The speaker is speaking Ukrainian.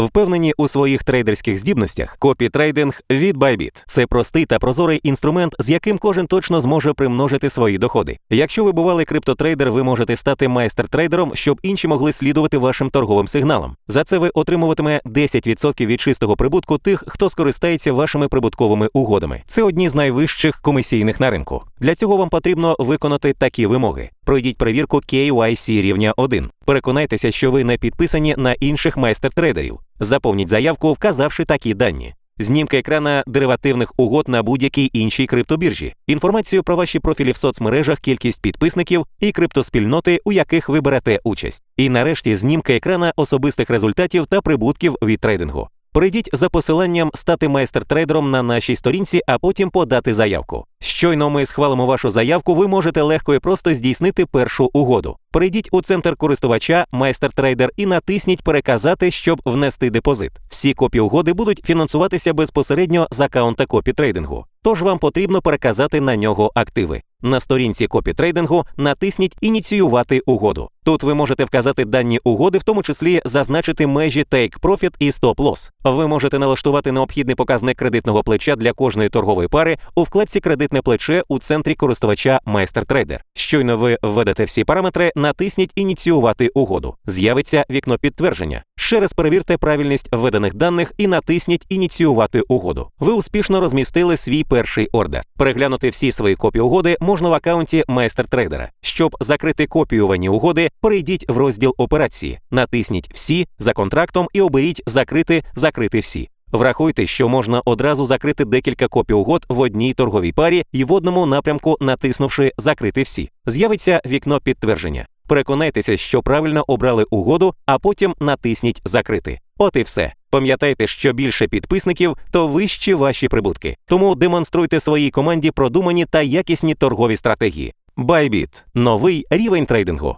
Впевнені у своїх трейдерських здібностях, копі-трейдинг від Bybit – це простий та прозорий інструмент, з яким кожен точно зможе примножити свої доходи. Якщо ви бувалий криптотрейдер, ви можете стати майстер-трейдером, щоб інші могли слідувати вашим торговим сигналам. За це ви отримуватиме 10% від чистого прибутку тих, хто скористається вашими прибутковими угодами. Це одні з найвищих комісійних на ринку. Для цього вам потрібно виконати такі вимоги. Пройдіть перевірку KYC рівня 1. Переконайтеся, що ви не підписані на інших майстер-трейдерів. Заповніть заявку, вказавши такі дані. Знімки екрана деривативних угод на будь-якій іншій криптобіржі, інформацію про ваші профілі в соцмережах, кількість підписників і криптоспільноти, у яких ви берете участь. І нарешті знімки екрана особистих результатів та прибутків від трейдингу. Перейдіть за посиланням стати майстер-трейдером на нашій сторінці, а потім подати заявку. Щойно ми схвалимо вашу заявку, ви можете легко і просто здійснити першу угоду. Перейдіть у центр користувача майстер-трейдер і натисніть Переказати, щоб внести депозит. Всі копії угоди будуть фінансуватися безпосередньо з аккаунта копі трейдингу. Тож вам потрібно переказати на нього активи. На сторінці копі трейдингу натисніть Ініціювати угоду. Тут ви можете вказати дані угоди, в тому числі зазначити межі Take Profit і Stop Loss. Ви можете налаштувати необхідний показник кредитного плеча для кожної торгової пари у вкладці Кредитне плече у центрі користувача MasterTrader. Щойно ви введете всі параметри, натисніть Ініціювати угоду. З'явиться вікно підтвердження. Ще раз перевірте правильність введених даних і натисніть Ініціювати угоду. Ви успішно розмістили свій перший ордер. Переглянути всі свої копії угоди можна в аккаунті MasterTrader. Щоб закрити копіювані угоди, перейдіть в розділ операції, натисніть Всі за контрактом і оберіть Закрити Закрити всі. Врахуйте, що можна одразу закрити декілька копій угод в одній торговій парі і в одному напрямку, натиснувши Закрити всі. З'явиться вікно підтвердження. Переконайтеся, що правильно обрали угоду, а потім натисніть Закрити. От і все. Пам'ятайте, що більше підписників, то вищі ваші прибутки. Тому демонструйте своїй команді продумані та якісні торгові стратегії. Bybit – новий рівень трейдингу.